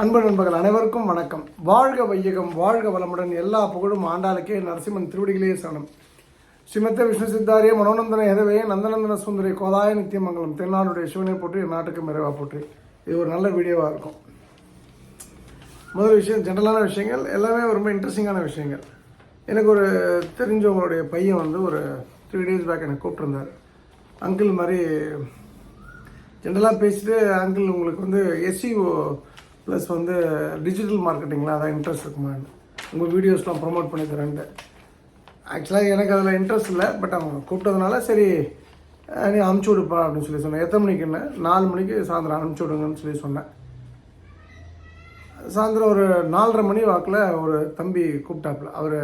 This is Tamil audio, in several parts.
அன்பு நண்பர்கள் அனைவருக்கும் வணக்கம். வாழ்க வையகம் வாழ்க வளமுடன் எல்லா புகழும் ஆண்டாளுக்கே நரசிம்மன் திருவடிகளே சரணம். ஸ்ரீமத்த விஷ்ணு சித்தாரிய மனோநந்தன எதவே நந்தநந்தன சுந்தரி கோதாய நித்தியமங்கலம் தென்னாடுடைய சிவனை போட்டு என் நாட்டுக்கு மறைவாக போட்டு இது ஒரு நல்ல வீடியோவாக இருக்கும். முதல் விஷயம் ஜென்ரலான விஷயங்கள் எல்லாமே ரொம்ப இன்ட்ரெஸ்டிங்கான விஷயங்கள். எனக்கு ஒரு தெரிஞ்சவங்களுடைய பையன் வந்து ஒரு த்ரீ டேஸ் பேக் எனக்கு கூப்பிட்டுருந்தார். அங்கிள் மாதிரி ஜென்ரலாக பேசிட்டு அங்கிள் உங்களுக்கு வந்து எஸ்சிஓ ப்ளஸ் வந்து டிஜிட்டல் மார்க்கெட்டிங்கில் அதான் இன்ட்ரெஸ்ட் இருக்குமான்னு உங்கள் வீடியோஸ்லாம் ப்ரொமோட் பண்ணி தரேன்ட்டு. ஆக்சுவலாக எனக்கு அதில் இன்ட்ரெஸ்ட் இல்லை பட் அவங்க கூப்பிட்டதுனால சரி நீ அனுப்பிச்சி விடுப்பா அப்படின்னு சொல்லி சொன்னேன். எத்தனை மணிக்குன்னு நாலு மணிக்கு சாயந்தரம் அனுப்பிச்சி விடுங்கன்னு சொல்லி சொன்னேன். சாயந்தரம் ஒரு நாலரை மணி வாக்கில் ஒரு தம்பி கூப்பிட்டாப்புல. அவர்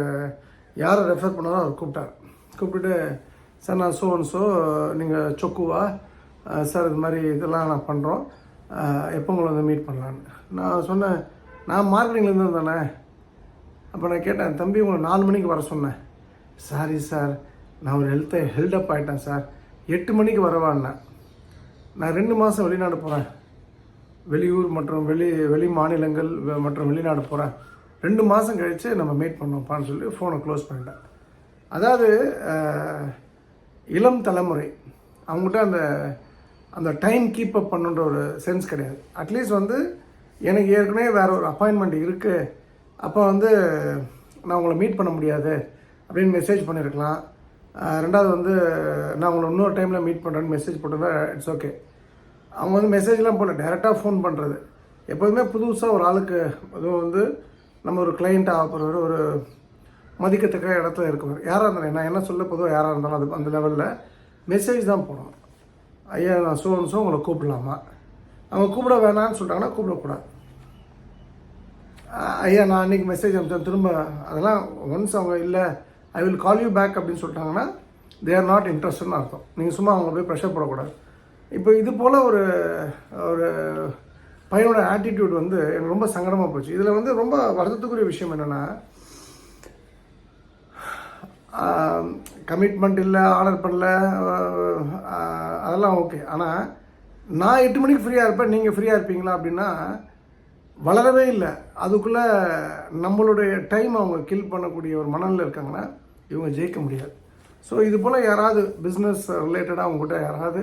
யாரை ரெஃபர் பண்ணாரோ அவர் கூப்பிட்டார். கூப்பிட்டுட்டு சார் நான் சோ ஸோ நீங்கள் சொக்குவா? சார் இது மாதிரி இதெல்லாம் நான் பண்ணுறோம் எப்போ உங்களை வந்து மீட் பண்ணலான்னு நான் சொன்னேன் நான் மார்க்கெட்டிங்லேருந்து வந்தேனே அப்போ நான் கேட்டேன் தம்பி உங்களை நாலு மணிக்கு வர சொன்னேன். சாரி சார் நான் ஒரு ஹெல்த்தை ஹெல்டப் ஆகிட்டேன் சார் எட்டு மணிக்கு வரவான்னேன் நான் ரெண்டு மாதம் வெளிநாடு போகிறேன் வெளியூர் மற்றும் வெளி வெளி மாநிலங்கள் மற்றும் வெளிநாடு போகிறேன் ரெண்டு மாதம் கழித்து நம்ம மீட் பண்ணோம்ப்பான்னு சொல்லி ஃபோனை க்ளோஸ் பண்ணிட்டேன். அதாவது இளம் தலைமுறை அவங்ககிட்ட அந்த அந்த டைம் கீப் அப் பண்ணுன்ற ஒரு சென்ஸ் கிடையாது. அட்லீஸ்ட் வந்து எனக்கு ஏற்கனவே வேற ஒரு அப்பாயின்மெண்ட் இருக்குது அப்போ வந்து நான் உங்களை மீட் பண்ண முடியாது அப்படின்னு மெசேஜ் பண்ணியிருக்கலாம் ரெண்டாவது வந்து நான் உங்களை இன்னொரு டைமில் மீட் பண்ணுறேன்னு மெசேஜ் போட்டதா இட்ஸ் ஓகே அவங்க வந்து மெசேஜ்லாம் போடல டேரெக்டாக ஃபோன் பண்ணுறது எப்போதுமே புதுசாக ஒரு ஆளுக்கு அதுவும் வந்து நம்ம ஒரு கிளைண்ட் ஆக போகிறவர் ஒரு மதிக்கத்தக்க இடத்துல இருக்கவர். யாராக இருந்தாலும் நான் என்ன சொல்ல பொதுவாக யாராக இருந்தாலும் அது அந்த லெவலில் மெசேஜ் தான் போடணும். ஐயா நான் சோன்னு சோ உங்களை கூப்பிடலாமா? அவங்க கூப்பிட வேணாம்னு சொல்லிட்டாங்கன்னா கூப்பிடக்கூடாது. ஐயா நான் அன்றைக்கி மெசேஜ் அனுப்பிச்சேன். திரும்ப அதெல்லாம் ஒன்ஸ் அவங்க இல்லை I will call you back அப்படின்னு சொல்லிட்டாங்கன்னா தே ஆர் நாட் இன்ட்ரெஸ்ட்னு அர்த்தம். நீங்கள் சும்மா அவங்க போய் ப்ரெஷர் போடக்கூடாது. இப்போ இது போல் ஒரு ஒரு பையனோட ஆட்டிடியூட் வந்து எனக்கு ரொம்ப சங்கடமாக போச்சு. இதில் வந்து ரொம்ப வருத்தத்துக்குரிய விஷயம் என்னென்னா கமிட்மெண்ட் இல்லை ஆர்டர் பண்ணல அதெல்லாம் ஓகே ஆனால் நான் எட்டு மணிக்கு ஃப்ரீயாக இருப்பேன் நீங்கள் ஃப்ரீயாக இருப்பீங்களா அப்படின்னா வளரவே இல்லை. அதுக்குள்ளே நம்மளுடைய டைம் அவங்க கில் பண்ணக்கூடிய ஒரு மணலில் இருக்காங்கன்னா இவங்க ஜெயிக்க முடியாது. ஸோ இது போல் யாராவது பிஸ்னஸ் ரிலேட்டடாக அவங்ககிட்ட யாராவது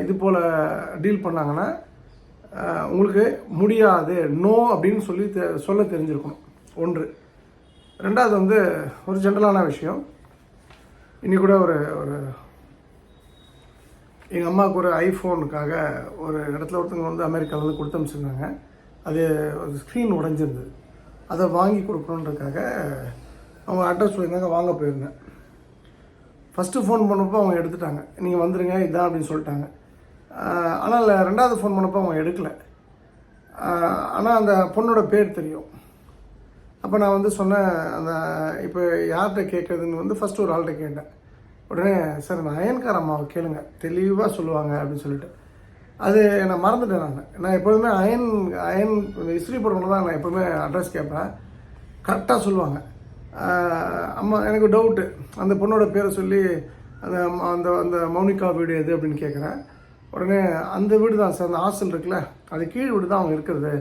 இது போல் டீல் பண்ணாங்கன்னா உங்களுக்கு முடியாது நோ அப்படின்னு சொல்லி தெ- சொல்ல தெரிஞ்சிருக்கணும். ஒன்று. ரெண்டாவது வந்து ஒரு ஜென்ரலான விஷயம். இன்னி கூட ஒரு ஒரு எங்கள் அம்மாவுக்கு ஒரு ஐஃபோனுக்காக ஒரு இடத்துல ஒருத்தவங்க வந்து அமெரிக்காவிலேருந்து கொடுத்து அனுப்பிச்சிருந்தாங்க. அது ஒரு ஸ்க்ரீன் உடஞ்சிருந்தது. அதை வாங்கி கொடுக்கணுன்றதுக்காக அவங்க அட்ரஸ் சொல்லியிருந்தாங்க வாங்க போயிருந்தேன். ஃபஸ்ட்டு ஃபோன் பண்ணப்போ அவங்க எடுத்துட்டாங்க. நீங்கள் வந்துடுங்க இதான் அப்படின்னு சொல்லிட்டாங்க. ஆனால் ரெண்டாவது ஃபோன் பண்ணப்போ அவங்க எடுக்கலை. ஆனால் அந்த பொண்ணோட பேர் தெரியும். அப்போ நான் வந்து சொன்னேன் அந்த இப்போ யார்கிட்ட கேட்குறதுன்னு வந்து ஃபஸ்ட்டு ஒரு ஆள்கிட்ட கேட்டேன். உடனே சார் நான் அயன்கார் அம்மாவை கேளுங்க. தெளிவாக சொல்லுவாங்க அப்படின்னு சொல்லிட்டு. அது நான் மறந்துட்டேன் நான். நான் எப்போதுமே அயன் அயன் இந்த இஸ்திரி போடுறவங்க தான் நான் எப்போதுமே அட்ரஸ் கேட்பேன். கரெக்டாக சொல்லுவாங்க. அம்மா எனக்கு டவுட்டு அந்த பொண்ணோட பேரை சொல்லி அந்த அந்த அந்த மௌனிகா வீடு எது அப்படின்னு கேட்குறேன். உடனே அந்த வீடு தான் சார் அந்த ஹாஸ்டல் இருக்குல்ல அது கீழ் வீடு தான் அவங்க இருக்கிறது.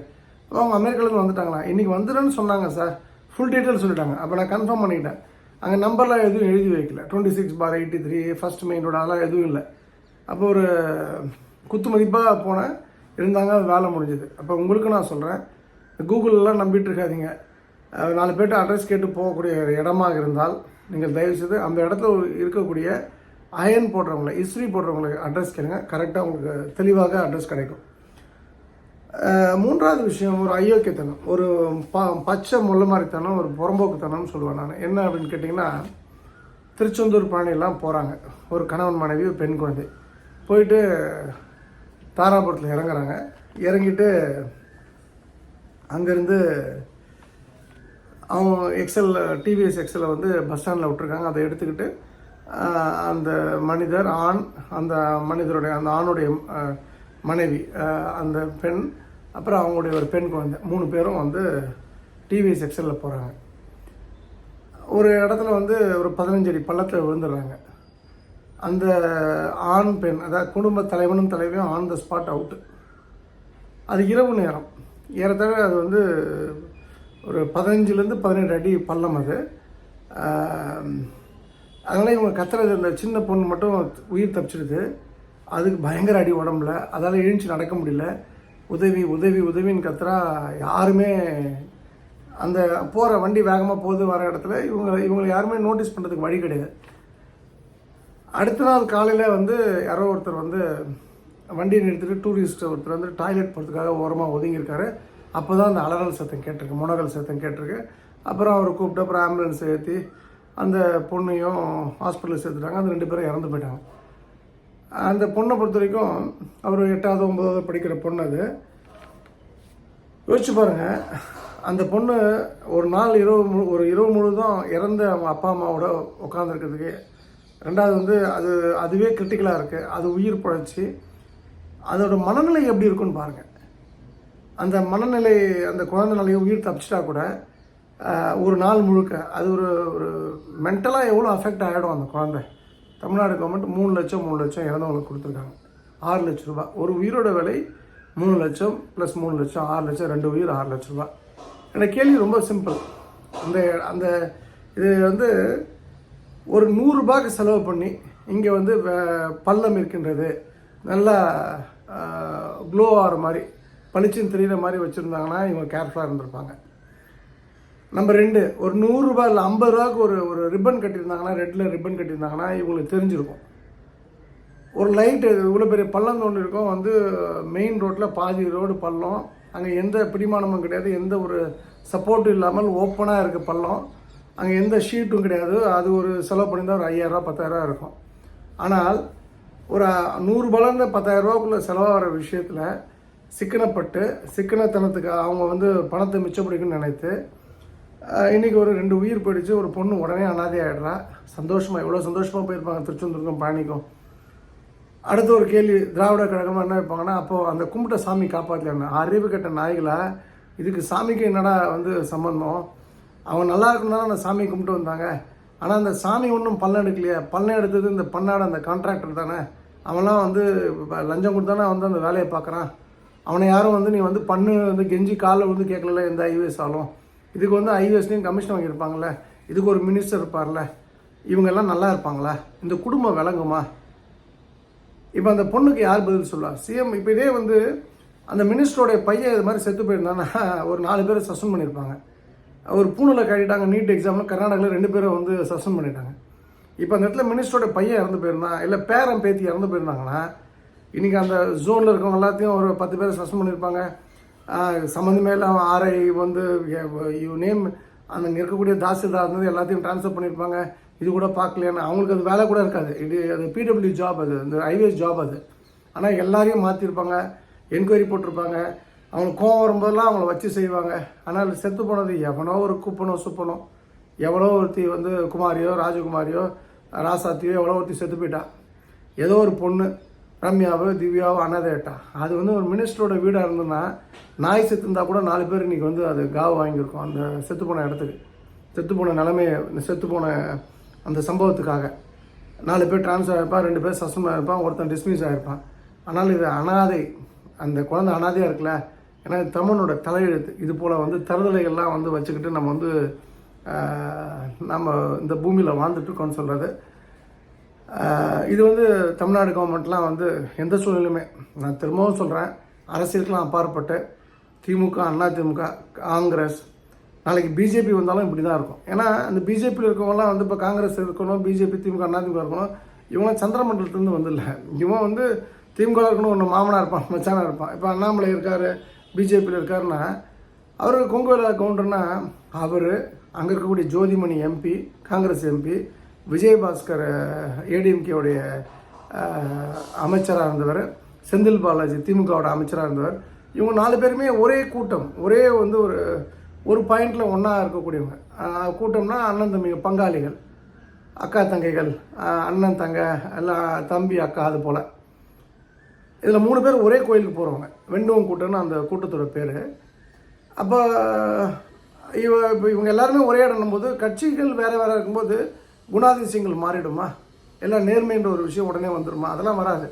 அப்ப அவங்க அமெரிக்காலேருந்து வந்துட்டாங்களா? இன்றைக்கி வந்துடுன்னு சொன்னாங்க சார் ஃபுல் டீட்டெயில் சொல்லிட்டாங்க. அப்போ நான் கன்ஃபார்ம் பண்ணிக்கிட்டேன். அங்கே நம்பர்லாம் எதுவும் எழுதி வைக்கல. Twenty six four eighty three first main road அதெல்லாம் எதுவும் இல்லை. அப்போ ஒரு குத்து மதிப்பாக போனேன். இருந்தாங்க அது வேலை முடிஞ்சது. அப்போ உங்களுக்கு நான் சொல்கிறேன் கூகுளெலாம் நம்பிட்டு இருக்காதீங்க. நாலு பேர்ட்ட அட்ரஸ் கேட்டு போகக்கூடிய ஒரு இடமாக இருந்தால் நீங்கள் தயவுசெய்து அந்த இடத்துல இருக்கக்கூடிய அயன் போடுறவங்கள இஸ்திரி போடுறவங்களுக்கு அட்ரஸ் கேளுங்க. கரெக்டாக உங்களுக்கு தெளிவாக அட்ரஸ் கிடைக்கும். மூன்றாவது விஷயம் ஒரு அயோக்கியத்தனம். ஒரு ப பச்சை முள்ள மாதிரித்தனம் ஒரு புறம்போக்குத்தனம்னு சொல்லுவேன் நான். என்ன அப்படின்னு கேட்டிங்கன்னா திருச்செந்தூர் பழனியெல்லாம் போகிறாங்க ஒரு கணவன் மனைவி ஒரு பெண் குழந்தை. போயிட்டு தாராபுரத்தில் இறங்குறாங்க. இறங்கிட்டு அங்கேருந்து அவங்க எக்ஸல் டிவிஎஸ் எக்ஸலை வந்து பஸ் ஸ்டாண்டில் விட்டுருக்காங்க. அதை எடுத்துக்கிட்டு அந்த மனிதர் ஆண் அந்த மனிதருடைய அந்த ஆணுடைய மனைவி அந்த பெண் அப்புறம் அவங்களுடைய ஒரு பெண் குழந்தை. மூணு பேரும் வந்து டிவிஎஸ் எக்ஸலில் போகிறாங்க ஒரு இடத்துல வந்து ஒரு பதினஞ்சு அடி பள்ளத்தில் விழுந்துடுறாங்க. அந்த ஆண் பெண் அதாவது குடும்ப தலைவனும் தலைவியும் ஆன் த ஸ்பாட் அவுட்டு அது இரவு நேரம். ஏறத்தாழ அது வந்து ஒரு பதினஞ்சுலேருந்து பதினெட்டு அடி பள்ளம் அது. அதனால் இவங்க கத்துறது இந்த சின்ன பொண்ணு மட்டும் உயிர் தப்பிச்சிடுது. அதுக்கு பயங்கர அடி உடம்புல. அதால் எழுந்துச்சு நடக்க முடியல. உதவி உதவி உதவின்னு கத்துறா யாருமே அந்த போகிற வண்டி வேகமாக போகுது வர இடத்துல இவங்க இவங்களை யாருமே நோட்டீஸ் பண்ணுறதுக்கு வழி கிடையாது. அடுத்த நாள் காலையில் வந்து யாரோ ஒருத்தர் வந்து வண்டியை நிறுத்திட்டு டூரிஸ்ட் ஒருத்தர் வந்து டாய்லெட் போகிறதுக்காக ஓரமாக ஒதுங்கியிருக்காரு. அப்போ தான் அந்த அலறல் சத்தம் கேட்டிருக்கு முனகல் சத்தம் கேட்டிருக்கு. அப்புறம் அவர் கூப்பிட்டு அப்புறம் ஆம்புலன்ஸ் ஏற்றி அந்த பொண்ணையும் ஹாஸ்பிட்டலில் சேர்த்துட்டாங்க. அந்த ரெண்டு பேரும் இறந்து போயிட்டாங்க. அந்த பொண்ணை பொறுத்த வரைக்கும் அவர் எட்டாவது ஒன்பதாவது படிக்கிற பொண்ணு அது. யோசிச்சு பாருங்கள் அந்த பொண்ணு ஒரு நாள் இரவு முழு ஒரு இரவு முழுதும் இறந்த அவங்க அப்பா அம்மாவோட உட்காந்துருக்கிறதுக்கு ரெண்டாவது வந்து அது அதுவே கிரிட்டிக்கலாக இருக்குது அது உயிர் பழச்சி அதோட மனநிலை எப்படி இருக்குன்னு பாருங்கள் அந்த மனநிலை அந்த குழந்தை நிலையை உயிர் தப்பிச்சிட்டா கூட ஒரு நாள் முழுக்க அது ஒரு ஒரு மென்டலாக எவ்வளோ அஃபெக்ட் ஆகிடும் அந்த குழந்தை. தமிழ்நாடு கவர்மெண்ட் மூணு லட்சம் மூணு லட்சம் இறந்தவங்களுக்கு கொடுத்துருக்காங்க. ஆறு லட்ச ரூபாய் ஒரு உயிரோட விலை மூணு லட்சம் ப்ளஸ் மூணு லட்சம் ஆறு லட்சம் ரெண்டு உயிர் ஆறு லட்ச ரூபா. எனக்கு கேள்வி ரொம்ப சிம்பிள் அந்த அந்த இது வந்து ஒரு நூறுரூபாய்க்கு செலவு பண்ணி இங்கே வந்து பள்ளம் இருக்கின்றது. நல்லா க்ளோ ஆகிற மாதிரி பளிச்சுன்னு தெரிகிற மாதிரி வச்சுருந்தாங்கன்னா இவங்க கேர்ஃபுல்லாக இருந்திருப்பாங்க. நம்பர் ரெண்டு ஒரு நூறுரூபா இல்லை ஐம்பது ரூபாய்க்கு ஒரு ஒரு ரிப்பன் கட்டியிருந்தாங்கன்னா ரெட்டில் ரிப்பன் கட்டியிருந்தாங்கன்னா இவங்களுக்கு தெரிஞ்சிருக்கும். ஒரு லைட்டு இவ்வளோ பெரிய பள்ளம் தோண்டி இருக்கும் வந்து மெயின் ரோட்டில் பாதி ரோடு பள்ளம். அங்கே எந்த பிடிமானமும் கிடையாது எந்த ஒரு சப்போர்ட்டும் இல்லாமல் ஓப்பனாக இருக்குது பள்ளம். அங்கே எந்த ஷீட்டும் கிடையாது அது ஒரு செலவு பண்ணியிருந்தால் ஒரு ஐயாயிரரூவா பத்தாயிரரூவா இருக்கும். ஆனால் ஒரு நூறு பத்தாயிரரூவாக்குள்ளே செலவாகிற விஷயத்தில் சிக்கனப்பட்டு சிக்கனத்தனத்துக்கு அவங்க வந்து பணத்தை மிச்சப்படுக்குன்னு நினைத்து இன்றைக்கி ஒரு ரெண்டு உயிர் போயிடுச்சு. ஒரு பொண்ணு உடனே அனாதை ஆகிடுறா சந்தோஷமாக எவ்வளோ சந்தோஷமாக போயிருப்பாங்க திருச்செந்தூருக்கும் பழனிக்கும் அடுத்த ஒரு கேள்வி திராவிட கழகமாக என்ன வைப்பாங்கன்னா அப்போது அந்த கும்பிட்ட சாமி காப்பாற்றலன்னு அறிவு கட்ட நாய்களை? இதுக்கு சாமிக்கு என்னடா வந்து சம்பந்தம்? அவங்க நல்லா இருக்கணும்னா அந்த சாமி கும்பிட்டு வந்தாங்க. ஆனால் அந்த சாமி ஒன்றும் பள்ளம் எடுக்கலையே. பள்ளம் எடுத்தது இந்த பன்னாடு அந்த கான்ட்ராக்டர் தானே. அவன்லாம் வந்து லஞ்சம் கொடுத்தானே வந்து அந்த வேலையை பார்க்குறான். அவனை யாரும் வந்து நீ வந்து பண்ணு வந்து கெஞ்சி காலில் வந்து கேட்கல எந்த ஐவிஎஸ் ஆலும் இதுக்கு வந்து ஐவிஎஸ்லேயும் கமிஷன் வாங்கியிருப்பாங்கல்ல? இதுக்கு ஒரு மினிஸ்டர் இருப்பார்ல? இவங்கெல்லாம் நல்லா இருப்பாங்களா? இந்த குடும்பம் விளங்குமா? இப்போ அந்த பொண்ணுக்கு யார் பதில் சொல்லலாம் சிஎம் இப்போ இதே வந்து அந்த மினிஸ்டருடைய பையன் இது மாதிரி செத்து போயிருந்தான்னா ஒரு நாலு பேர் சஸ்பெண்ட் பண்ணியிருப்பாங்க. ஒரு பூனில் கட்டிட்டாங்க நீட் எக்ஸாமில் கர்நாடகாவில் ரெண்டு பேரும் வந்து சஸ்பெண்ட் பண்ணிட்டாங்க. இப்போ அந்த இடத்துல மினிஸ்டரோட பையன் இறந்து போயிருந்தான் இல்லை பேரன் பேத்தி இறந்து போயிருந்தாங்கன்னா இன்றைக்கி அந்த ஜோனில் இருக்கவங்க எல்லாத்தையும் ஒரு பத்து பேர் சஸ்பெண்ட் பண்ணியிருப்பாங்க. சம்மந்தமே இல்லாமல் ஆர்ஐ வந்து யூ நேம் அந்த அங்கே இருக்கக்கூடிய தாசில்தார் இருந்தது எல்லாத்தையும் ட்ரான்ஸ்ஃபர் பண்ணியிருப்பாங்க இது கூட பார்க்கலையான்னு அவங்களுக்கு அது வேலை கூட இருக்காது இது அது பிடபிள்யூ ஜாப் அது இந்த ஹைவேஸ் ஜாப் அது ஆனால் எல்லாரையும் மாற்றிருப்பாங்க என்கொயரி போட்டிருப்பாங்க அவங்களுக்கு கோவம் வரும்போதெல்லாம் அவங்கள வச்சு செய்வாங்க. ஆனால் செத்து போனது எவனோ ஒரு குப்பனோ சுப்பனோ எவ்வளோ ஒருத்தி வந்து குமாரியோ ராஜகுமாரியோ ராசாத்தியோ எவ்வளோ ஒருத்தி செத்து போயிட்டா ஏதோ ஒரு பொண்ணு ரம்யாவோ திவ்யாவோ அனாதைட்டா அது வந்து ஒரு மினிஸ்டரோட வீடாக இருந்ததுன்னா நாய் செத்துருந்தா கூட நாலு பேர் இன்றைக்கி வந்து அது காவு வாங்கியிருக்கோம். அந்த செத்து போன இடத்துக்கு. செத்து போன நிலைமையை செத்து போன அந்த சம்பவத்துக்காக. நாலு பேர் ட்ரான்ஸ்ஃபர் ஆகிருப்பான் ரெண்டு பேர் சஸ்பெண்ட் ஆகிருப்பான் ஒருத்தன் டிஸ்மிஸ் ஆகிருப்பான் ஆனால் இது அனாதை அந்த குழந்தை அனாதையாக இருக்குல்ல ஏன்னா தமிழோட தமிழனோட தலையெழுத்து. இது போல் வந்து தருதலைகள்லாம் வந்து வச்சுக்கிட்டு நம்ம வந்து நம்ம இந்த பூமியில் வாழ்ந்துட்டு இருக்கோம்னு சொல்கிறது இது வந்து தமிழ்நாடு கவர்மெண்ட்லாம் வந்து எந்த சூழ்நிலையுமே நான் திரும்பவும் சொல்கிறேன் அரசியலுக்கெலாம் அப்பாற்பட்டு திமுக அண்ணா திமுக காங்கிரஸ் நாளைக்கு பிஜேபி வந்தாலும் இப்படி தான் இருக்கும். ஏன்னா அந்த பிஜேபியில் இருக்கவங்களாம் வந்து இப்போ காங்கிரஸ் இருக்கணும் பிஜேபி திமுக அண்ணா திமுக இருக்கணும். இவங்களாம் சந்திரமண்டலத்துலேருந்து வந்துடல இவன் வந்து திமுக இருக்கணும் ஒன்று மாமனாக இருப்பான் மச்சானாக இருப்பான். இப்போ அண்ணாமலை இருக்கார் பிஜேபியில் இருக்காருன்னா அவர் கொங்குவேல கவுண்டர்னா அவர் அங்கே இருக்கக்கூடிய ஜோதிமணி எம்பி காங்கிரஸ் எம்பி விஜயபாஸ்கர் ஏடிஎம்கேவுடைய அமைச்சராக இருந்தவர் செந்தில் பாலாஜி திமுகவோட அமைச்சராக இருந்தவர். இவங்க நாலு பேருமே ஒரே கூட்டம் ஒரே வந்து ஒரு ஒரு பாயிண்டில் ஒன்றா இருக்கக்கூடியவங்க. கூட்டம்னா அண்ணன் தம்பிங்க பங்காளிகள் அக்கா தங்கைகள் அண்ணன் தங்க எல்லாம் தம்பி அக்கா அது போல். இதில் மூணு பேர் ஒரே கோயிலுக்கு போகிறவங்க வெண்டுவம் கூட்டம்னு அந்த கூட்டத்தோட பேர். அப்போ இவ இப்போ இவங்க எல்லாருமே ஒரே இடம் போது கட்சிகள் வேறு வேறு இருக்கும்போது குணாதிசயங்கள் மாறிடுமா? எல்லாம் நேர்மைன்ற ஒரு விஷயம் உடனே வந்துடுமா அதெல்லாம் வராது.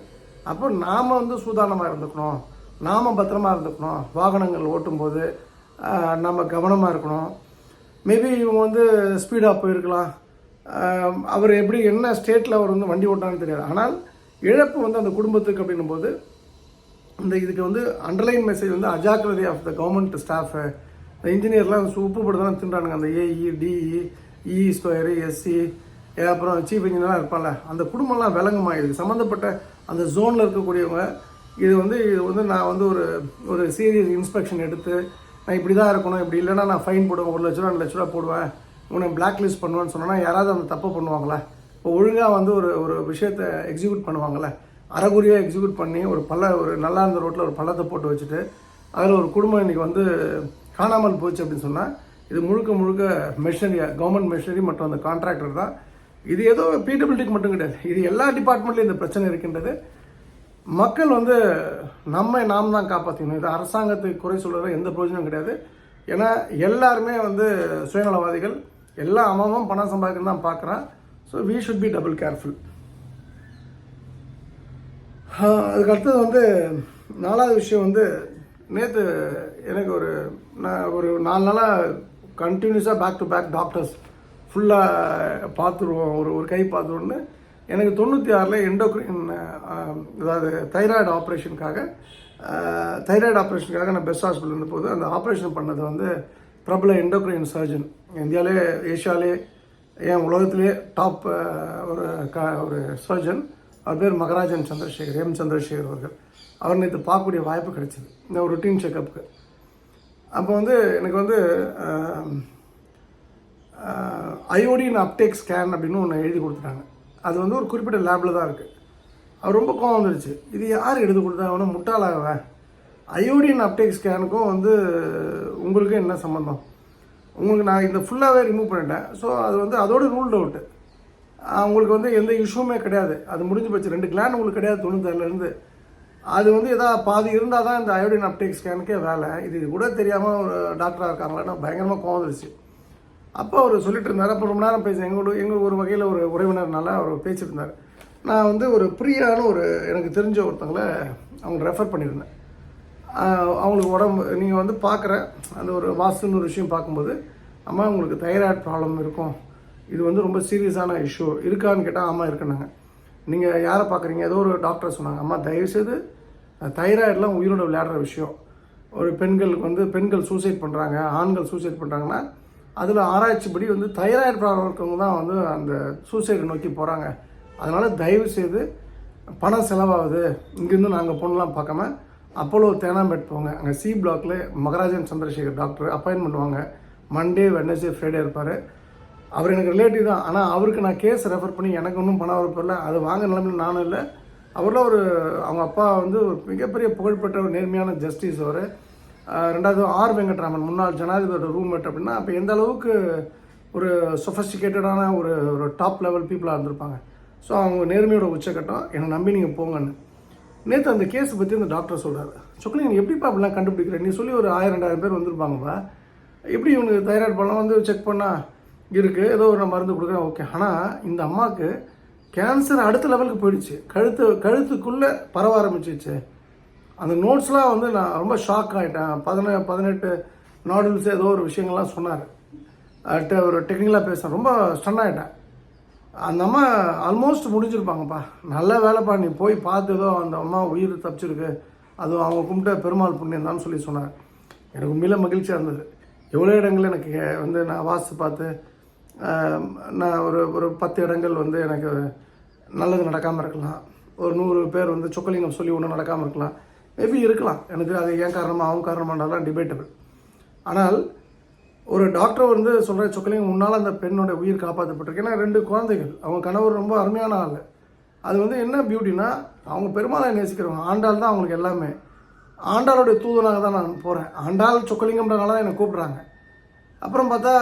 அப்போ நாம் வந்து சூதானமாக இருந்துக்கணும். நாம் பத்திரமா இருந்துக்கணும். வாகனங்கள் ஓட்டும்போது நம்ம கவனமாக இருக்கணும். மேபி இவங்க வந்து ஸ்பீடாக போயிருக்கலாம். அவர் எப்படி என்ன ஸ்டேட்டில் அவர் வந்து வண்டி ஓட்டான்னு தெரியாது. ஆனால் இழப்பு வந்து அந்த குடும்பத்துக்கு அப்படின்னும் போது இந்த இதுக்கு வந்து அண்டர்லைன் மெசேஜ் வந்து அஜாக்கிரதை ஆஃப் த கவர்மெண்ட் ஸ்டாஃபு இந்த இன்ஜினியர்லாம் உப்பு போட்டு தான் தின்றானுங்க. அந்த AE DE E square SC அப்புறம் சீஃப் இன்ஜினியராக இருப்பான்ல அந்த குடும்பம்லாம் விளங்குமா இதுக்கு சம்மந்தப்பட்ட அந்த ஜோனில் இருக்கக்கூடியவங்க இது வந்து இது வந்து நான் வந்து ஒரு ஒரு சீரியஸ் இன்ஸ்பெக்ஷன் எடுத்து நான் இப்படி தான் இருக்கணும் இப்படி இல்லைன்னா நான் ஃபைன் போடுவேன் ஒரு லட்ச ரூபா ரெண்டு லட்ச ரூபா போடுவேன் உன்னை பிளாக் லிஸ்ட் பண்ணுவேன்னு சொன்னால் யாராவது அந்த தப்பு பண்ணுவாங்களா? இப்போ ஒழுங்காக வந்து ஒரு ஒரு விஷயத்தை எக்ஸிக்யூட் பண்ணுவாங்கள்ல அறகுறியாக எக்ஸிக்யூட் பண்ணி ஒரு பள்ள ஒரு நல்லா இருந்த ரோட்டில் ஒரு பள்ளத்தை போட்டு வச்சுட்டு அதில் ஒரு குடும்பம் இன்னைக்கு வந்து காணாமல் போச்சு அப்படின்னு சொன்னால் இது முழுக்க முழுக்க மெஷினரி கவர்மெண்ட் மெஷினரி மற்றும் அந்த கான்ட்ராக்டர் தான். இது ஏதோ பிடபிலிட்டிக்கு மட்டும் கிடையாது. இது எல்லா டிபார்ட்மெண்ட்லையும் இந்த பிரச்சனை இருக்கின்றது. மக்கள் வந்து நம்மை நாம் தான் காப்பாற்றணும் இது அரசாங்கத்துக்கு குறை சொல்கிறது எந்த பிரயோஜனம் கிடையாது. ஏன்னா எல்லாருமே வந்து சுயநலவாதிகள். எல்லா அம்மாவும் பணம் சம்பாதிக்கணும் தான் பார்க்குறான். So we should be double careful அதுக்கு அடுத்தது வந்து நாலாவது விஷயம் வந்து நேற்று எனக்கு ஒரு நான் ஒரு நாலு நாளாக கண்டினியூஸாக பேக் டு பேக் டாக்டர்ஸ் ஃபுல்லாக பார்த்துருவோம். ஒரு ஒரு கை பார்த்துருவோன்னு எனக்கு தொண்ணூற்றி ஆறில் எண்டோக்ரின் அதாவது தைராய்டு ஆப்ரேஷனுக்காக தைராய்டு ஆப்ரேஷனுக்காக நான் பெஸ்ட் ஹாஸ்பிட்டல் இருந்த போது அந்த ஆப்ரேஷன் பண்ணது வந்து பிரபல எண்டோக்ரைன் சர்ஜன் இந்தியாவிலே ஏஷியாலே என் உலகத்திலே டாப் ஒரு க ஒரு சர்ஜன் அவர் பேர் மகராஜன் சந்திரசேகர் எம் சந்திரசேகர் அவர்கள். அவர் நேற்று பார்க்கக்கூடிய வாய்ப்பு கிடைச்சிது. இந்த ஒரு ருட்டீன் செக்கப்புக்கு அப்போ வந்து எனக்கு வந்து அயோடின் அப்டேக் ஸ்கேன் அப்படின்னு ஒன்று எழுதி கொடுத்துட்டாங்க. அது வந்து ஒரு குறிப்பிட்ட லேபில் தான் இருக்குது அவர் ரொம்ப கோவம் வந்துருச்சு. இது யார் எழுதி கொடுத்தா அவனை முட்டாளாகவன்? அயோடின் அப்டேக் ஸ்கேனுக்கும் வந்து உங்களுக்கும் என்ன சம்மந்தம் உங்களுக்கு நான் இந்த ஃபுல்லாகவே ரிமூவ் பண்ணிட்டேன். ஸோ அது வந்து அதோட ரூல்ட் அவுட்டு உங்களுக்கு வந்து எந்த இஷ்யூமே கிடையாது. அது முடிஞ்சு போச்சு. ரெண்டு கிளான் உங்களுக்கு கிடையாது தொண்ணூத்தாறுலேருந்து அது வந்து எதாவது பாதி இருந்தால் தான் இந்த அயோடின் அப்டேக் ஸ்கேனுக்கே வேலை. இது கூட தெரியாமல் ஒரு டாக்டராக இருக்காங்களா பயங்கரமாக கோவந்துருச்சு. அப்போ அவர் சொல்லிட்டு இருந்தார். அப்போ ரொம்ப நேரம் பேசி எங்களோட எங்கள் ஒரு வகையில் ஒரு உறவினர்னால அவர் பேசிட்டு இருந்தார். நான் வந்து ஒரு பிரியான ஒரு எனக்கு தெரிஞ்ச ஒருத்தங்களை அவங்க ரெஃபர் பண்ணியிருந்தேன். அவங்களுக்கு உடம்பு நீங்கள் வந்து பார்க்குற அந்த ஒரு வாஸ்துன்னு ஒரு விஷயம் பார்க்கும்போது அம்மா உங்களுக்கு தைராய்டு ப்ராப்ளம் இருக்கும். இது வந்து ரொம்ப சீரியஸான இஷ்யூ இருக்கான்னு கேட்டால் ஆமாம் இருக்குன்னாங்க. நீங்கள் யாரை பார்க்குறீங்க ஏதோ ஒரு டாக்டர் சொன்னாங்க. அம்மா தயவுசெய்து தைராய்டெலாம் உயிரோட விளையாடுற விஷயம். ஒரு பெண்களுக்கு வந்து பெண்கள் சூசைட் பண்ணுறாங்க ஆண்கள் சூசைட் பண்ணுறாங்கன்னா அதில் ஆராய்ச்சிப்படி வந்து தைராய்டு ப்ராப்ளம் இருக்கவங்க தான் வந்து அந்த சூசைடை நோக்கி போகிறாங்க அதனால் தயவு செய்து பணம் செலவாகுது. இங்கேருந்து நாங்கள் பொண்ணுலாம் பார்க்காம அப்போலோ தேனாம்பேட் போங்க. அங்கே சி பிளாக்ல மகராஜன் சந்திரசேகர் டாக்டர் அப்பாயின்மெண்ட் வாங்க. மண்டே வெட்னஸ்டே ஃப்ரைடே இருப்பார். அவர் எனக்கு ரிலேட்டிவ் தான். ஆனால் அவருக்கு நான் கேஸ் ரெஃபர் பண்ணி எனக்கு ஒன்றும் பணம் வரப்பு இல்லை அது வாங்க நிலமையில் நானும் இல்லை. அவரில் ஒரு அவங்க அப்பா வந்து ஒரு மிகப்பெரிய புகழ்பெற்ற ஒரு நேர்மையான ஜஸ்டிஸ் அவர். ரெண்டாவது ஆர் வெங்கட்ராமன் முன்னாள் ஜனாதிபதியோட ரூம்மேட் அப்படின்னா அப்போ எந்த அளவுக்கு ஒரு சொஃபஸ்டிகேட்டடான ஒரு ஒரு டாப் லெவல் பீப்புளாக இருந்திருப்பாங்க. ஸோ அவங்க நேர்மையோட உச்சக்கட்டம் என்னை நம்பி நீங்கள் போங்கன்னு. நேற்று அந்த கேஸ் பற்றி அந்த டாக்டர் சொல்கிறார் சொக்கலி நீங்கள் எப்படிப்பா அப்படிலாம் கண்டுபிடிக்கிற? நீ சொல்லி ஒரு ஆயிரம் ரெண்டாயிரம் பேர் வந்திருப்பாங்கப்பா. எப்படி இவனுக்கு தைராய்டு பழம் வந்து செக் பண்ணால் இருக்குது ஏதோ ஒரு நான் மருந்து கொடுக்குறேன். ஓகே ஆனால் இந்த அம்மாவுக்கு கேன்சர் அடுத்த லெவலுக்கு போயிடுச்சு. கழுத்து கழுத்துக்குள்ளே பரவ ஆரம்பிச்சிச்சு அந்த நோட்ஸ்லாம் வந்து நான் ரொம்ப ஷாக் ஆகிட்டேன் பதின பதினெட்டு நாடுல்ஸ் ஏதோ ஒரு விஷயங்கள்லாம் சொன்னார். அட்ட ஒரு டெக்னிக்கலாக பேசுகிறேன் ரொம்ப ஸ்டன் ஆகிட்டேன் அந்த அம்மா ஆல்மோஸ்ட் முடிஞ்சிருப்பாங்கப்பா. நல்ல வேலைப்பா. நீ போய் பார்த்து ஏதோ அந்த அம்மா உயிர் தப்பிச்சிருக்கு. அது அவங்க கும்பிட்ட பெருமாள் புண்ணியம் தான் சொல்லி சொன்னார். எனக்கு உண்மையில மகிழ்ச்சியாக இருந்தது. எவ்வளோ இடங்கள் எனக்கு வந்து நான் வாசித்து பார்த்து நான் ஒரு ஒரு பத்து இடங்கள் வந்து எனக்கு நல்லது நடக்காமல் இருக்கலாம். ஒரு நூறு பேர் வந்து சொக்கலிங்கம் சொல்லி ஒன்றும் நடக்காமல் இருக்கலாம். மேபி இருக்கலாம். எனக்கு அது ஏன் காரணமாக அவங்க காரணமானாலாம் டிபேட்டபிள் ஆனால் ஒரு டாக்டர் வந்து சொல்கிற சொக்கலிங்கம் முன்னால் அந்த பெண்ணோட உயிர் காப்பாற்றப்பட்டிருக்கு ஏன்னா ரெண்டு குழந்தைகள். அவங்க கணவர் ரொம்ப அருமையான ஆள். அது வந்து என்ன பியூட்டினா அவங்க பெருமாளை நேசிக்கிறவங்க. ஆண்டாள் தான் அவங்களுக்கு எல்லாமே. ஆண்டாளுடைய தூதனாக தான் நான் போகிறேன் ஆண்டாள் சொக்கலிங்கம்ன்றனால தான் என்னை கூப்பிட்றாங்க. அப்புறம் பார்த்தா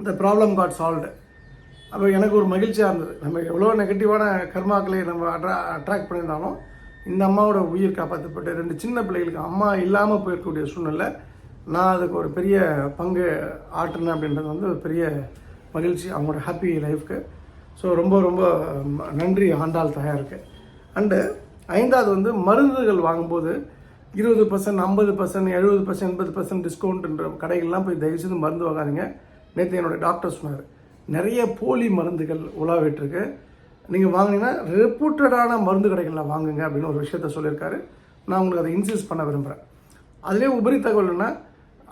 இந்த ப்ராப்ளம் காட் சால்வ்டு அப்போ எனக்கு ஒரு மகிழ்ச்சியாக இருந்தது. நம்ம எவ்வளோ நெகட்டிவான கர்மாக்களை நம்ம அட்ரா அட்ராக்ட் பண்ணியிருந்தாலும் இந்த அம்மாவோட உயிர் காப்பாற்றப்பட்டு ரெண்டு சின்ன பிள்ளைகளுக்கு அம்மா இல்லாமல் போயிருக்கக்கூடிய சூழ்நிலை நான் அதுக்கு ஒரு பெரிய பங்கு ஆற்றினேன் அப்படின்றது வந்து ஒரு பெரிய மகிழ்ச்சி அவங்களோட ஹாப்பி லைஃப்க்கு ஸோ ரொம்ப ரொம்ப நன்றி ஆண்டாள் தயாருக்கு. அண்டு ஐந்தாவது வந்து மருந்துகள் வாங்கும்போது இருபது பர்சன்ட் ஐம்பது பர்சன்ட் எழுபது பர்சன்ட் எண்பது பர்சன்ட் டிஸ்கவுண்ட்ன்ற கடைகள்லாம் போய் தயவுசெய்து மருந்து வாங்காதீங்க. நேற்று என்னோடய டாக்டர் சொன்னார். நிறைய போலி மருந்துகள் உலாவிட்டுருக்கு நீங்கள் வாங்கினீங்கன்னா ரெப்யூட்டடான மருந்து கடைகளில் வாங்குங்க அப்படின்னு ஒரு விஷயத்த சொல்லியிருக்காரு. நான் உங்களுக்கு அதை இன்சிஸ்ட் பண்ண விரும்புகிறேன் அதுலேயே உபரி தகவல்னா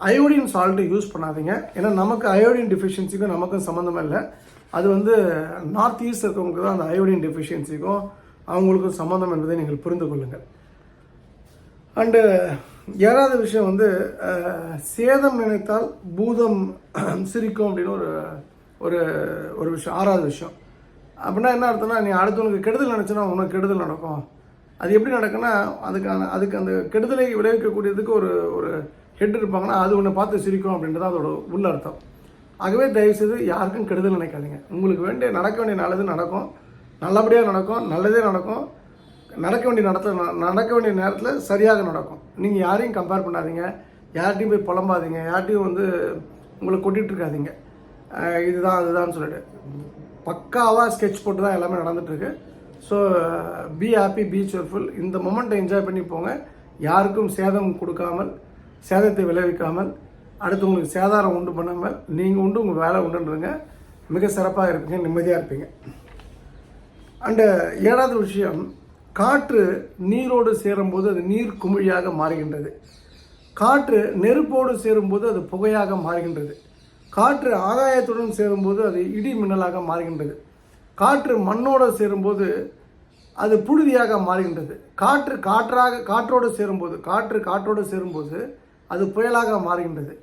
அயோடின் சால்ட்டு யூஸ் பண்ணாதீங்க. ஏன்னா நமக்கு அயோடின் டெஃபிஷியன்சிக்கும் நமக்கும் சம்மந்தமே இல்லை. அது வந்து நார்த் ஈஸ்ட் இருக்கிறவங்களுக்கு தான் அந்த அயோடின் டெஃபிஷியன்சிக்கும் அவங்களுக்கும் சம்மந்தம் என்பதை நீங்கள் புரிந்து கொள்ளுங்கள். அண்டு uh, ஏழாவது விஷயம் வந்து uh, சேதம் நினைத்தால் பூதம் சிரிக்கும் அப்படின்னு ஒரு ஒரு ஒரு விஷயம் ஆறாவது விஷயம். அப்படின்னா என்ன அர்த்தம்னா நீ அடுத்தவனுக்கு கெடுதல் நினச்சினா உனக்கு கெடுதல் நடக்கும். அது எப்படி நடக்குன்னா அதுக்கான அதுக்கு அந்த கெடுதலை விளைவிக்கக்கூடியதுக்கு ஒரு ஒரு ஹெட் இருப்பாங்கன்னா அது உன்னை பார்த்து சிரிக்கும் அப்படின்றது அதோட உள்ள அர்த்தம். ஆகவே தயவுசெய்து யாருக்கும் கெடுதல் நினைக்காதீங்க. உங்களுக்கு வேண்டிய நடக்க வேண்டிய நல்லது நடக்கும். நல்லபடியாக நடக்கும். நல்லதே நடக்கும். நடக்க வேண்டிய நடத்த நடக்க வேண்டிய நேரத்தில் சரியாக நடக்கும். நீங்கள் யாரையும் கம்பேர் பண்ணாதீங்க. யார்கிட்டையும் போய் புலம்பாதீங்க. யார்கிட்டையும் வந்து உங்களை கொட்டிகிட்டு இருக்காதீங்க. இதுதான் அதுதான் சொல்லிட்டு. பக்காவாக ஸ்கெட்ச் போட்டு தான் எல்லாமே நடந்துகிட்ருக்கு so be happy be cheerful இந்த மொமெண்ட்டை என்ஜாய் பண்ணி போங்க. யாருக்கும் சேதம் கொடுக்காமல் சேதத்தை விளைவிக்காமல் அடுத்தவங்களுக்கு சேதாரம் உண்டு பண்ணாமல் நீங்கள் உண்டு உங்கள் வேலை உண்டுன்றங்க மிக சிறப்பாக இருப்பீங்க நிம்மதியாக இருப்பீங்க. அண்டு ஏழாவது விஷயம் காற்று நீரோடு சேரும்போது அது நீர் குமிழியாக மாறுகின்றது. காற்று நெருப்போடு சேரும்போது அது புகையாக மாறுகின்றது. காற்று ஆகாயத்துடன் சேரும்போது அது இடி மின்னலாக மாறுகின்றது. காற்று மண்ணோடு சேரும்போது அது புழுதியாக மாறுகின்றது. காற்று காற்றாக காற்றோடு சேரும்போது காற்று காற்றோடு சேரும்போது அது புயலாக மாறுகின்றது.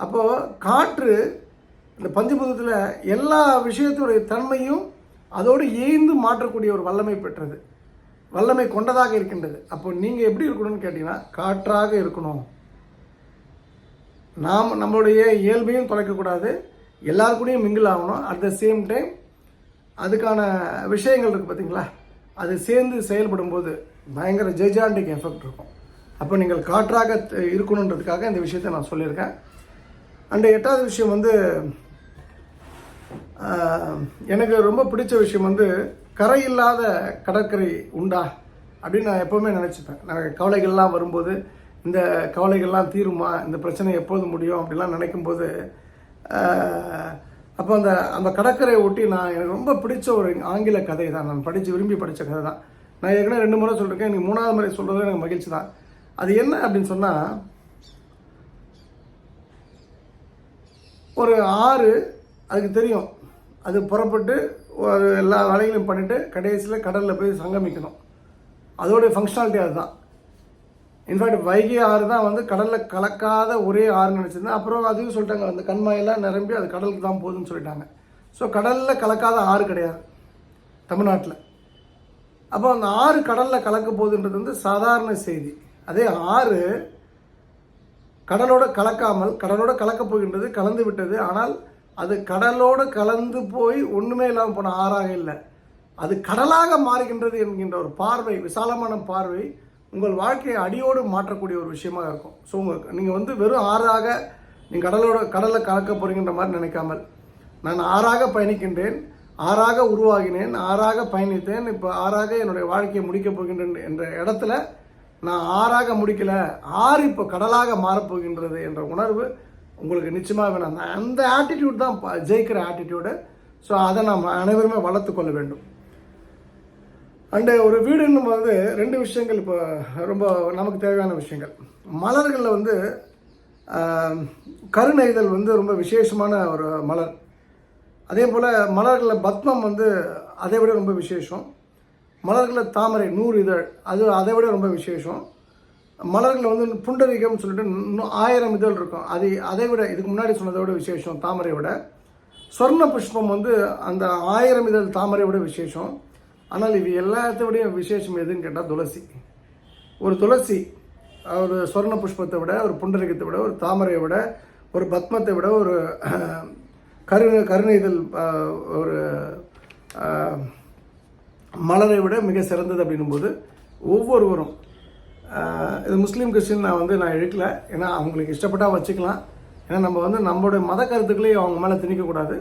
அப்போது காற்று இந்த பஞ்சபூதத்தில் எல்லா விஷயத்துடைய தன்மையும் அதோடு ஏய்ந்து மாற்றக்கூடிய ஒரு வல்லமை பெற்றது. வல்லமை கொண்டதாக இருக்கின்றது. அப்போ நீங்கள் எப்படி இருக்கணும்னு கேட்டிங்கன்னா காற்றாக இருக்கணும். நாம் நம்மளுடைய இயல்பையும் தொலைக்கக்கூடாது. எல்லாருக்கூடயும் மிங்கிள் ஆகணும். அட் த சேம் டைம் அதுக்கான விஷயங்கள் இருக்குது பார்த்தீங்களா அது சேர்ந்து செயல்படும் போது பயங்கர ஜெஜாண்டிக் எஃபெக்ட் இருக்கும். அப்போ நீங்கள் காற்றாக இருக்கணுன்றதுக்காக இந்த விஷயத்தை நான் சொல்லியிருக்கேன். அண்டு எட்டாவது விஷயம் வந்து எனக்கு ரொம்ப பிடிச்ச விஷயம் வந்து கரை இல்லாத கடற்கரை உண்டா அப்படின்னு நான் எப்போவுமே நினச்சிப்பேன். நான் கவலைகள்லாம் வரும்போது இந்த கவலைகள்லாம் தீருமா? இந்த பிரச்சனை எப்போது முடியும்? அப்படிலாம் நினைக்கும்போது அப்போ அந்த அந்த கடற்கரையை ஒட்டி நான் எனக்கு ரொம்ப பிடிச்ச ஒரு ஆங்கில கதை தான் நான் படித்து விரும்பி படித்த கதை தான் நான் ஏற்கனவே ரெண்டு முறை சொல்லியிருக்கேன் எனக்கு மூணாவது முறை சொல்கிறது எனக்கு மகிழ்ச்சி தான். அது என்ன அப்படின்னு சொன்னால் ஒரு ஆறு அதுக்கு தெரியும். அது புறப்பட்டு எல்லா வேலைகளையும் பண்ணிவிட்டு கடைசியில் கடலில் போய் சங்கமிக்கணும். அதோடைய ஃபங்க்ஷனாலிட்டி அதுதான். இன்ஃபேக்ட் வைகை ஆறு தான் வந்து கடலில் கலக்காத ஒரே ஆறுன்னு நினச்சிருந்தேன். அப்புறம் அதையும் சொல்லிட்டாங்க அந்த கண்மாயெல்லாம் நிரம்பி அது கடலுக்கு தான் போகுதுன்னு சொல்லிட்டாங்க. ஸோ கடலில் கலக்காத ஆறு கிடையாது தமிழ்நாட்டில். அப்போ அந்த ஆறு கடலில் கலக்க போகுதுன்றது வந்து சாதாரண செய்தி. அதே ஆறு கடலோட கலக்காமல் கடலோட கலக்கப் போகின்றது கலந்து விட்டது. ஆனால் அது கடலோடு கலந்து போய் ஒன்றுமே இல்லாமல் போன ஆறாக இல்லை. அது கடலாக மாறுகின்றது என்கின்ற ஒரு பார்வை விசாலமான பார்வை உங்கள் வாழ்க்கையை அடியோடு மாற்றக்கூடிய ஒரு விஷயமாக இருக்கும். ஸோ உங்கள் நீங்கள் வந்து வெறும் ஆறாக நீங்கள் கடலோட கடலை கலக்க போறீங்கன்ற மாதிரி நினைக்காமல் நான் ஆறாக பயணிக்கின்றேன் ஆறாக உருவாகினேன் ஆறாக பயணித்தேன் இப்போ ஆறாக என்னுடைய வாழ்க்கையை முடிக்கப் போகின்றேன் என்ற இடத்துல நான் ஆறாக முடிக்கலை ஆறு இப்போ கடலாக மாறப்போகின்றது என்ற உணர்வு உங்களுக்கு நிச்சயமாக வேணும். அந்த- அந்த ஆட்டிடியூட் தான் ப- ஜெயிக்கிற ஆட்டிடியூடு ஸோ அதை நாம் அனைவருமே வளர்த்து கொள்ள வேண்டும். அண்டு ஒரு வீடுன்னும் போது ரெண்டு விஷயங்கள் இப்போ ரொம்ப நமக்கு தேவையான விஷயங்கள். மலர்களில் வந்து கருணைதல் வந்து ரொம்ப விசேஷமான ஒரு மலர். அதே போல் மலர்களில் பத்மம் வந்து அதை விட ரொம்ப விசேஷம். மலர்களில் தாமரை நூறு இதழ் அது அதை விட ரொம்ப விசேஷம். மலர்களில் வந்து புண்டரீகம்னு சொல்லிட்டு இன்னும் ஆயிரம் இதழ் இருக்கும். அது அதை விட இதுக்கு முன்னாடி சொன்னதை விட விசேஷம் தாமரை விட. சொர்ண புஷ்பம் வந்து அந்த ஆயிரம் இதழ் தாமரை விட விசேஷம். ஆனால் இது எல்லாத்த விசேஷம் எதுன்னு கேட்டால் துளசி. ஒரு துளசி ஒரு சொர்ண புஷ்பத்தை விட ஒரு புண்டரிகத்தை விட ஒரு தாமரையை விட ஒரு பத்மத்தை விட ஒரு கருண கருணை இதழ் ஒரு மலரை விட மிக சிறந்தது அப்படின்னும்போது ஒவ்வொருவரும் இது முஸ்லீம் கிறிஸ்டின் நான் வந்து நான் எடுக்கல ஏன்னா அவங்களுக்கு இஷ்டப்பட்டா வச்சுக்கலாம். ஏன்னா நம்ம வந்து நம்மளுடைய மத கருத்துக்களையும் அவங்க மேலே திணிக்கக்கூடாது.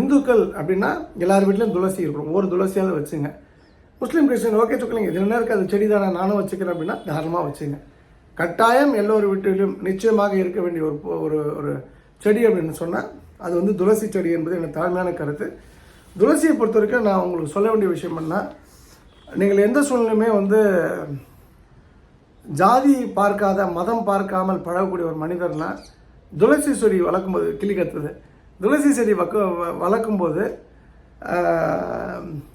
இந்துக்கள் அப்படின்னா எல்லார் வீட்லேயும் துளசி இருக்கும். ஒரு துளசியாவது வச்சுங்க. முஸ்லீம் கிறிஸ்டின் ஓகே சொல்லுங்க இது என்ன இருக்குது அது செடி தானே நானும் வச்சுக்கிறேன் அப்படின்னா தாராளமாக வச்சுங்க. கட்டாயம் எல்லோரு வீட்டிலும் நிச்சயமாக இருக்க வேண்டிய ஒரு ஒரு ஒரு செடி அப்படின்னு சொன்னால் அது வந்து துளசி செடி என்பது எனக்கு தாழ்மையான கருத்து. துளசியை பொறுத்த வரைக்கும் நான் உங்களுக்கு சொல்ல வேண்டிய விஷயம் என்ன நீங்கள் எந்த சூழ்நிலையுமே வந்து ஜாதி பார்க்காத மதம் பார்க்காமல் பழகக்கூடிய ஒரு மனிதர்லாம் துளசி செடி வளர்க்கும்போது கிளி கத்துது. துளசி செடி வக்க வ- வளர்க்கும்போது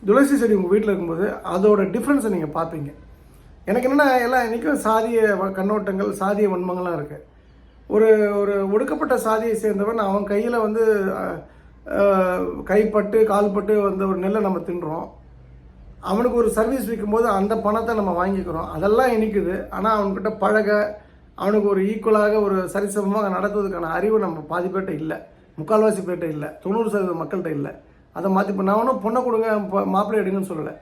துளசி செடி உங்கள் வீட்டில் இருக்கும்போது அதோட டிஃப்ரென்ஸை நீங்கள் பார்ப்பீங்க. எனக்கு என்னென்னா எல்லாம் இன்றைக்கும் சாதிய வ- கண்ணோட்டங்கள் சாதிய வன்மங்கள்லாம் இருக்குது ஒரு ஒரு ஒடுக்கப்பட்ட சாதியை சேர்ந்தவன் அவன் கையில் வந்து கைப்பட்டு கால்பட்டு வந்த ஒரு நெல்லை நம்ம தின்றோம். அவனுக்கு ஒரு சர்வீஸ் விற்கும்போது அந்த பணத்தை நம்ம வாங்கிக்கிறோம். அதெல்லாம் இனிக்குது. ஆனால் அவன்கிட்ட பழக அவனுக்கு ஒரு ஈக்குவலாக ஒரு சரிசமமாக நடத்துவதற்கான அறிவு நம்ம பாதி பேர்கிட்ட இல்லை. முக்கால்வாசி பேர்கிட்ட இல்லை. தொண்ணூறு சதவீத மக்கள்கிட்ட இல்லை. அதை மாற்றி இப்போ நான் ஒன்றும் பொண்ணை கொடுங்க மாப்பிள்ளை எடுங்கன்னு சொல்லலை.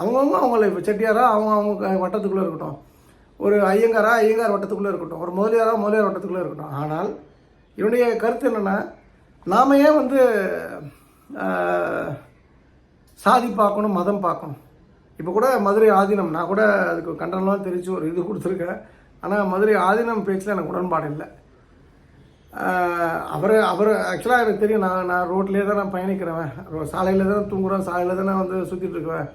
அவங்கவுங்க அவங்கள இப்போ செட்டியாரா அவங்க அவங்க வட்டத்துக்குள்ளே இருக்கட்டும். ஒரு ஐயங்காரா ஐயங்கார் வட்டத்துக்குள்ளே இருக்கட்டும். ஒரு முதலியாரா முதலியார் வட்டத்துக்குள்ளே இருக்கட்டும். ஆனால் என்னுடைய கருத்து என்னென்னா நாம ஏன் வந்து சாதி பார்க்கணும் மதம் பார்க்கணும்? இப்போ கூட மதுரை ஆதீனம் நான் கூட அதுக்கு கண்டனம்லாம் தெரிஞ்சு ஒரு இது கொடுத்துருக்கேன். ஆனால் மதுரை ஆதீனம் பேச்சில் எனக்கு உடன்பாடு இல்லை. அவர் அவர் ஆக்சுவலாக எனக்கு தெரியும் நான் நான் ரோட்லேயே தான் நான் பயணிக்கிறவன். சாலையில் தான் தூங்குறேன் சாலையில் தான் நான் வந்து சுற்றிட்டு இருக்குவேன்.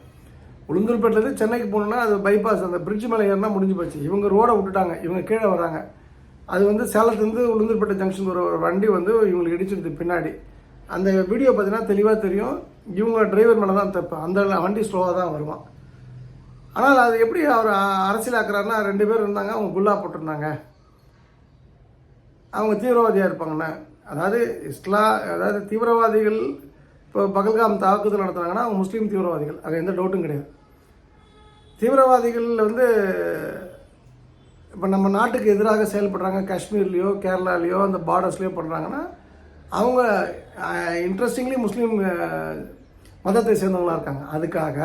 உளுந்தூர்பேட்டிலேருந்து சென்னைக்கு போகணுன்னா அது பைபாஸ் அந்த பிரிட்ஜ் மேலே ஏறினா முடிஞ்சு போச்சு. இவங்க ரோடை விட்டுட்டாங்க இவங்க கீழே வராங்க. அது வந்து சேலத்துலேருந்து உளுந்தூர்பேட்டை ஜங்ஷன் ஒரு ஒரு வண்டி வந்து இவங்களுக்கு இடிச்சிடுது பின்னாடி. அந்த வீடியோ பார்த்தீங்கன்னா தெளிவாக தெரியும். இவங்க டிரைவர் மேலே தான் தப்பு அந்த வண்டி ஸ்லோவாக தான் வருவான். ஆனால் அது எப்படி அவர் அ- அரசியலாக்குறாருன்னா ரெண்டு பேர் இருந்தாங்க அவங்க குல்லா போட்டிருந்தாங்க. அவங்க தீவிரவாதியாக இருப்பாங்கண்ணே. அதாவது இஸ்லா அதாவது தீவிரவாதிகள் இப்போ பகல்காம் தாக்குதல் நடத்துகிறாங்கன்னா அவங்க முஸ்லீம் தீவிரவாதிகள். அது எந்த டவுட்டும் கிடையாது. தீவிரவாதிகள் வந்து இப்போ நம்ம நாட்டுக்கு எதிராக செயல்படுறாங்க காஷ்மீர்லேயோ கேரளாலேயோ அந்த பார்டர்ஸ்லேயோ பண்ணுறாங்கன்னா அவங்க இன்ட்ரெஸ்டிங்லி முஸ்லீம் மதத்தை சேர்ந்தவங்களாக இருக்காங்க. அதுக்காக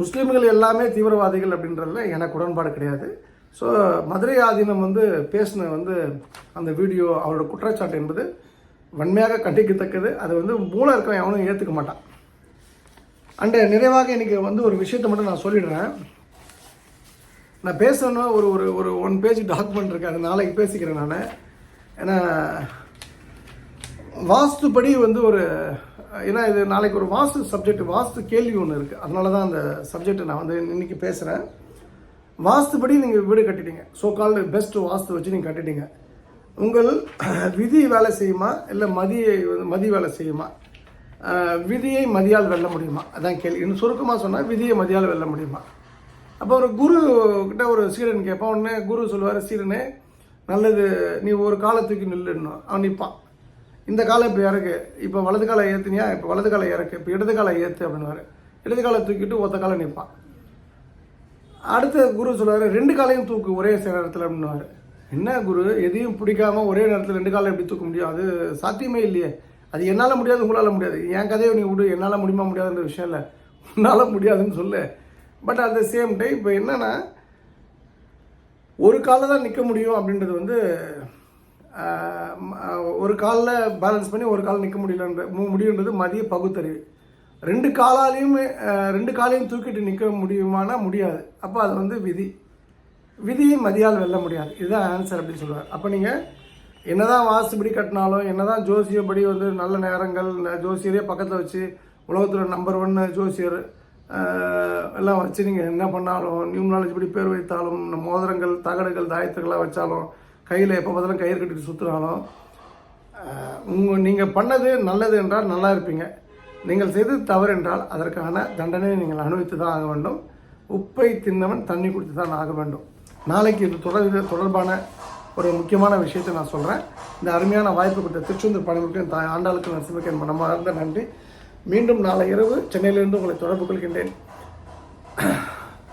முஸ்லீம்கள் எல்லாமே தீவிரவாதிகள் அப்படின்றதுல எனக்கு உடன்பாடு கிடையாது. ஸோ மதுரை ஆதீனம் வந்து பேசின வந்து அந்த வீடியோ அவரோட குற்றச்சாட்டு என்பது வன்மையாக கண்டிக்கத்தக்கது. அது வந்து மூளை இருக்கவன் எவனும் ஏற்றுக்க மாட்டான். அண்டு நிறைவாக எனக்கு வந்து ஒரு விஷயத்தை மட்டும் நான் சொல்லிடுறேன். நான் பேசணும்னா ஒரு ஒரு ஒரு ஒன் பேஜ் டாக்குமெண்ட் இருக்கு. அது நாளைக்கு பேசிக்கிறேன் நான். ஏன்னா வாஸ்துப்படி வந்து ஒரு ஏன்னா இது நாளைக்கு ஒரு வாஸ்து சப்ஜெக்ட் வாஸ்து கேள்வி ஒன்று இருக்குது அதனால தான் அந்த சப்ஜெக்டை நான் வந்து இன்னைக்கு பேசுகிறேன் வாஸ்துபடி நீங்கள் வீடு கட்டிட்டீங்க. ஸோ கால் பெஸ்ட் வாஸ்து வச்சு நீங்கள் கட்டிட்டீங்க. உங்கள் விதி வேலை செய்யுமா? இல்லை மதியை வந்து மதி வேலை செய்யுமா? விதியை மதியால் வெல்ல முடியுமா? அதான் கேள்வி. இன்னும் சுருக்கமாக சொன்னால் விதியை மதியால் வெல்ல முடியுமா? அப்போ ஒரு குரு கிட்ட ஒரு சீடன் கேட்பான். உடனே குரு சொல்லுவார் சீடனே நல்லது நீ ஒரு காலை தூக்கி நில்லுன்னு. அவன் நிற்பான் இந்த காலம் இப்போ இறக்கு. இப்போ வலது காலை ஏற்றுனியா இப்போ வலது காலை இறக்கு. இப்போ இடது காலை ஏற்று அப்படின்னுவார். இடது காலை தூக்கிட்டு ஒத்த காலை நிற்பான் அடுத்த குரு சொல்லுவார் ரெண்டு காலையும் தூக்கு ஒரே நேரத்தில் அப்படின்னுவாரு. என்ன குரு? எதையும் பிடிக்காம ஒரே நேரத்தில் ரெண்டு காலை எப்படி தூக்க முடியும்? அது சாத்தியமே இல்லையே. அது என்னால் முடியாது உங்களால் முடியாது. என் கதையை நீ விடு என்னால் முடியுமா முடியாதுன்ற விஷயம் இல்லை. உன்னால் முடியாதுன்னு சொல்லு. But at the same time இப்போ என்னென்னா ஒரு காலில் தான் நிற்க முடியும் அப்படின்றது வந்து ஒரு காலில் பேலன்ஸ் பண்ணி ஒரு கால் நிற்க முடியலன்ற மு- முடியுன்றது மதிய பகுத்தறிவு. ரெண்டு காலாலையுமே ரெண்டு காலையும் தூக்கிட்டு நிற்க முடியுமானா முடியாது. அப்போ அது வந்து விதி. விதியை மதியால் வெல்ல முடியாது. இதுதான் ஆன்சர் அப்படின்னு சொல்லுவார் அப்போ நீங்கள் என்ன தான் வாஸ்துபடி கட்டினாலும் என்னதான் ஜோசியப்படி வந்து நல்ல நேரங்கள் ஜோசியரே பக்கத்தில் வச்சு உலகத்தில் நம்பர் ஒன் ஜோசியர் எல்லாம் வச்சு நீங்கள் என்ன பண்ணாலும் நியூமராலஜி படி பேர் வைத்தாலும் மோதிரங்கள் தகடுகள் தாயத்துக்கள்லாம் வச்சாலும் கையில் எப்போ பார்த்தாலும் கயிறு கட்டிட்டு சுற்றுனாலும் உங்கள் நீங்கள் பண்ணது நல்லது என்றால் நல்லா இருப்பீங்க. நீங்கள் செய்தது தவறு என்றால் அதற்கான தண்டனையை நீங்கள் அனுபவித்து தான் ஆக வேண்டும். உப்பை தின்னவன் தண்ணி குடித்து தான் ஆக வேண்டும். நாளைக்கு இது தொடர் தொடர்பான ஒரு முக்கியமான விஷயத்தை நான் சொல்கிறேன் இந்த அருமையான வாய்ப்பு கொடுத்த திருச்செந்தூர் பணிகளுக்கு தாய் ஆண்டாளுக்கு நரசிம்மக்கு என் மனமார்ந்த நன்றி. மீண்டும் நாளை இரவு சென்னையிலிருந்து உங்களை தொடர்பு கொள்கின்றேன்.